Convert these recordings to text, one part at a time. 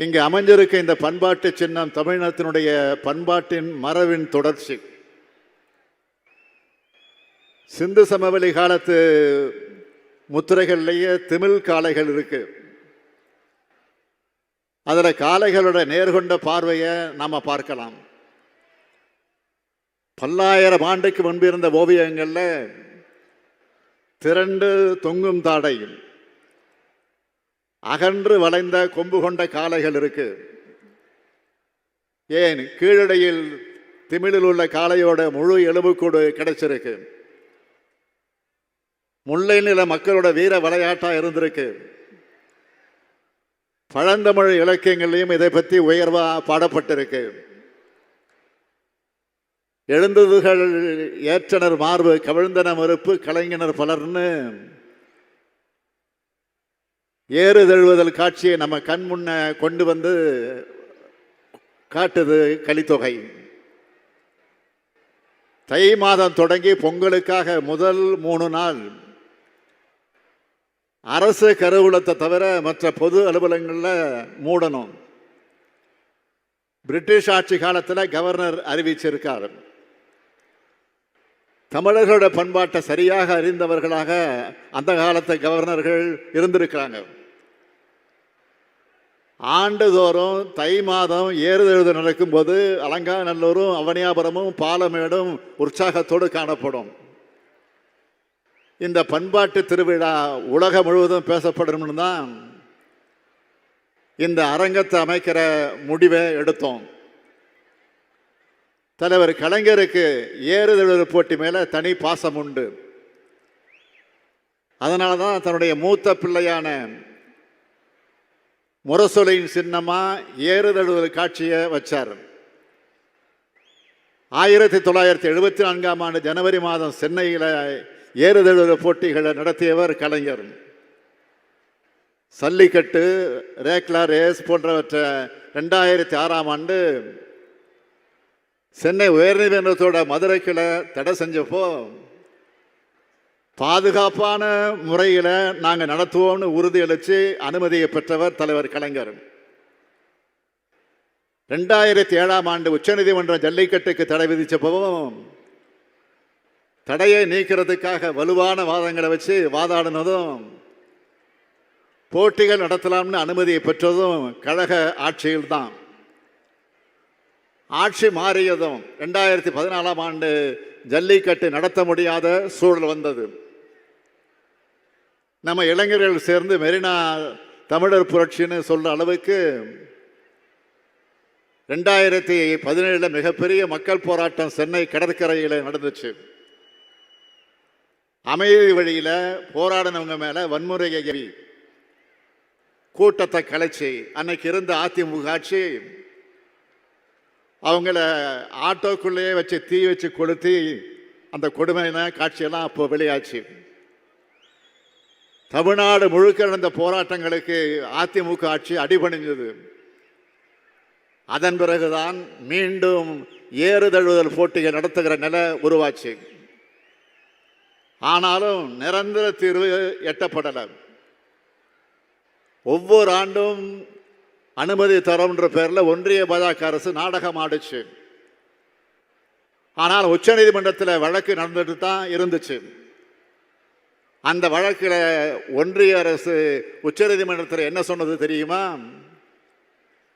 இங்கு அமைஞ்சிருக்க இந்த பண்பாட்டு சின்னம் தமிழினத்தினுடைய பண்பாட்டின் மரபின் தொடர்ச்சி. சிந்து சமவெளி காலத்து முத்திரைகள்லேயே திமிழ் காளைகள் இருக்கு. அதில் காளைகளோட நேர்கொண்ட பார்வையை நாம் பார்க்கலாம். பல்லாயிரம் ஆண்டுக்கு முன்பு இருந்த ஓவியங்களில் திரண்டு தொங்கும் தாடையும் அகன்று வளைந்த கொம்பு கொண்ட காளைகள் இருக்கு. ஏன்? கீழடையில் திமிழில் உள்ள காளையோட முழு எலும்புக்கூடு கிடைச்சிருக்கு. முல்லை நில மக்களோட வீர விளையாட்டா இருந்திருக்கு. பழந்தமிழ் இலக்கியங்கள்லையும் இதை பற்றி உயர்வாக பாடப்பட்டிருக்கு. எழுந்ததுகள் ஏற்றனர் மார்பு கவிழ்ந்தன மறுப்பு கலைஞனர் பலர்னு ஏறு தழுவுதல் காட்சியை நம்ம கண் முன்ன கொண்டு வந்து காட்டுது கலித்தொகை. தை மாதம் தொடங்கி பொங்கலுக்காக முதல் மூணு நாள். அரசு கருவூலத்தை தவிர மற்ற பொது அலுவலகங்களில் மூடணும். பிரிட்டிஷ் ஆட்சி காலத்தில் கவர்னர் அறிவிச்சிருக்கார். தமிழர்களோட பண்பாட்டை சரியாக அறிந்தவர்களாக அந்த காலத்து கவர்னர்கள் இருந்திருக்கிறாங்க. ஆண்டுதோறும் தை மாதம் ஏறுதழுது நடக்கும்போது அலங்காநல்லூரும் அவனியாபுரமும் பாலமேடும் உற்சாகத்தோடு காணப்படும். இந்த பண்பாட்டு திருவிழா உலகம் முழுவதும் பேசப்படணும்னு தான் இந்த அரங்கத்தை அமைக்கிற முடிவை எடுத்தோம். தலைவர் கலைஞருக்கு ஏறுதழுது போட்டி மேலே தனி பாசம் உண்டு. அதனால தான் தன்னுடைய மூத்த பிள்ளையான முரசொலையின் சின்னமா ஏறுதழுவது காட்சியை வச்சார். ஆயிரத்தி தொள்ளாயிரத்தி எழுபத்தி நான்காம் ஆண்டு ஜனவரி மாதம் சென்னையில் ஏறுதழுவது போட்டிகளை நடத்தியவர் கலைஞர். சல்லிக்கட்டு ரேக்லா ரேஸ் போன்றவற்றை ரெண்டாயிரத்தி ஆறாம் ஆண்டு சென்னை உயர்நீதிமன்றத்தோட மதுரை கிளை தடை செஞ்சப்போ பாதுகாப்பான முறையில் நாங்கள் நடத்துவோம்னு உறுதியளித்து அனுமதியை பெற்றவர் தலைவர் கலைஞர். ரெண்டாயிரத்தி ஏழாம் ஆண்டு உச்சநீதிமன்றம் ஜல்லிக்கட்டுக்கு தடை விதிச்சப்பவும் தடையை நீக்கிறதுக்காக வலுவான வாதங்களை வச்சு வாதாடினதும் போட்டிகள் நடத்தலாம்னு அனுமதியை பெற்றதும் கழக ஆட்சியில்தான். ஆட்சி மாறியதும் ரெண்டாயிரத்தி பதினாலாம் ஆண்டு ஜல்லிக்கட்டு நடத்த முடியாத சூழல் வந்தது. நம்ம இளைஞர்கள் சேர்ந்து மெரினா தமிழர் புரட்சின்னு சொல்கிற அளவுக்கு ரெண்டாயிரத்தி பதினேழில் மிகப்பெரிய மக்கள் போராட்டம் சென்னை கடற்கரையில் நடந்துச்சு. அமைதி வழியில் போராடினவங்க மேலே வன்முறையை கூட்டத்தை கலைச்சி அன்னைக்கு இருந்த அதிமுக ஆட்சி அவங்கள ஆட்டோக்குள்ளேயே வச்சு தீ வச்சு கொளுத்தி அந்த கொடுமையான காட்சியெல்லாம் அப்போ வெளியாச்சு. தமிழ்நாடு முழுக்க நடந்த போராட்டங்களுக்கு அதிமுக ஆட்சி அடிபணிஞ்சது அதன் பிறகுதான் மீண்டும் ஏறுதழுவுதல் போட்டிகள் நடத்துகிற நிலை உருவாச்சு. ஆனாலும் நிரந்தர தீர்வு எட்டப்படலை. ஒவ்வொரு ஆண்டும் அனுமதி தரோன்ற பேரில் ஒன்றிய பாஜக அரசு நாடகம் ஆடுச்சு. ஆனால் உச்சநீதிமன்றத்தில் வழக்கு நடந்துட்டு தான் இருந்துச்சு. அந்த வழக்கில் ஒன்றிய அரசு உச்சநீதிமன்றத்தில் என்ன சொன்னது தெரியுமா?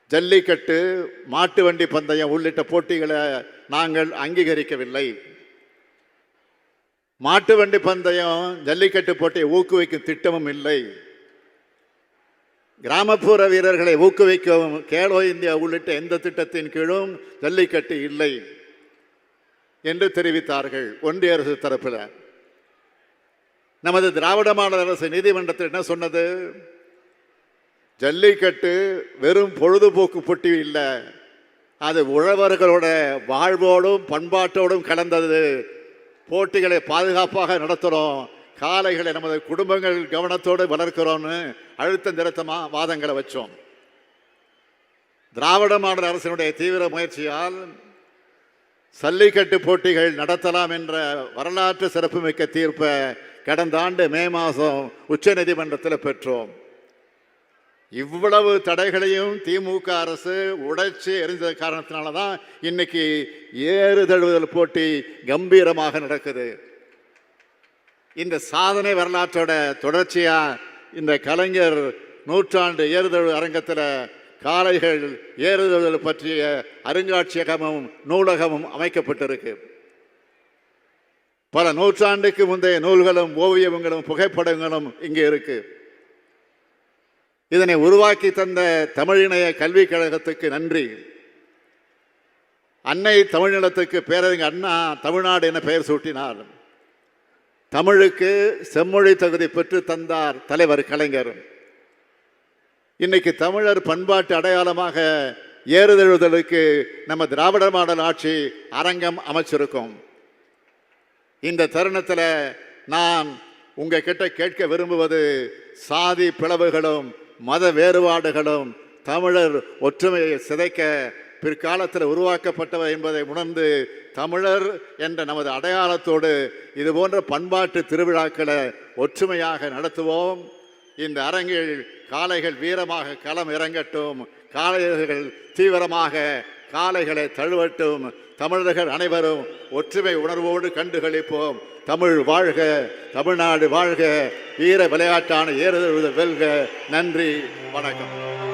ஜல்லிக்கட்டு மாட்டு வண்டி பந்தயம் உள்ளிட்ட போட்டிகளை நாங்கள் அங்கீகரிக்கவில்லை. மாட்டு வண்டி பந்தயம் ஜல்லிக்கட்டு போட்டியை ஊக்குவிக்கும் திட்டமும் இல்லை. கிராமப்புற வீரர்களை ஊக்குவிக்கவும் கேலோ இந்தியா உள்ளிட்ட எந்த திட்டத்தின் கீழும் ஜல்லிக்கட்டு இல்லை என்று தெரிவித்தார்கள் ஒன்றிய அரசு தரப்பில். நமது திராவிட மாடல் அரசு நீதிமன்றத்தில் என்ன சொன்னது? ஜல்லிக்கட்டு வெறும் பொழுதுபோக்கு போட்டி இல்லை. அது உழவர்களோட வாழ்வோடும் பண்பாட்டோடும் கலந்தது. போட்டிகளை பாதுகாப்பாக நடத்துகிறோம் காளைகளை நமது குடும்பங்கள் கவனத்தோடு வளர்க்கிறோம்னு அழுத்த நிறுத்தமாக வாதங்களை வச்சோம். திராவிட மாடல் அரசினுடைய தீவிர முயற்சியால் சல்லிக்கட்டு போட்டிகள் நடத்தலாம் என்ற வரலாற்று சிறப்புமிக்க தீர்ப்பை கடந்த ஆண்டு மே மாதம் உச்சநீதிமன்றத்தில் பெற்றோம். இவ்வளவு தடைகளையும் திமுக அரசு உடைச்சு எரிந்த காரணத்தினால தான் இன்னைக்கு ஏறு தழுவுதல் போட்டி கம்பீரமாக நடக்குது. இந்த சாதனை வரலாற்றோட தொடர்ச்சியாக இந்த கலைஞர் நூற்றாண்டு ஏறுதழு அரங்கத்தில் காளைகள் ஏறுதழுதல் பற்றிய அருங்காட்சியகமும் நூலகமும் அமைக்கப்பட்டிருக்கு. பல நூற்றாண்டுக்கு முந்தைய நூல்களும் ஓவியங்களும் புகைப்படங்களும் இங்கே இருக்கு. இதனை உருவாக்கி தந்த தமிழிணைய கல்விக் கழகத்துக்கு நன்றி. அன்னை தமிழ்நிலத்துக்கு பேரறிஞர் அண்ணா தமிழ்நாடு என பெயர் சூட்டினார். தமிழுக்கு செம்மொழி தகுதி பெற்று தந்தார் தலைவர் கலைஞர். இன்னைக்கு தமிழர் பண்பாட்டு அடையாளமாக ஏறுதழுதலுக்கு நம்ம திராவிட மாடல் ஆட்சி அரங்கம் அமைச்சிருக்கோம். இந்த தருணத்தில் நான் உங்ககிட்ட கேட்க விரும்புவது சாதி பிளவுகளும் மத வேறுபாடுகளும் தமிழர் ஒற்றுமையை சிதைக்க பிற்காலத்தில் உருவாக்கப்பட்டவை என்பதை உணர்ந்து தமிழர் என்ற நமது அடையாளத்தோடு இது போன்ற பண்பாட்டு திருவிழாக்களை ஒற்றுமையாக நடத்துவோம். இந்த அரங்கில் காளைகள் வீரமாக களம் இறங்கட்டும் காளையர்கள் தீவிரமாக காளைகளை தழுவட்டும். தமிழர்கள் அனைவரும் ஒற்றுமை உணர்வோடு கண்டுகளிப்போம். தமிழ் வாழ்க தமிழ்நாடு வாழ்க. வீர விளையாட்டான ஏறுதல் வெல்க. நன்றி வணக்கம்.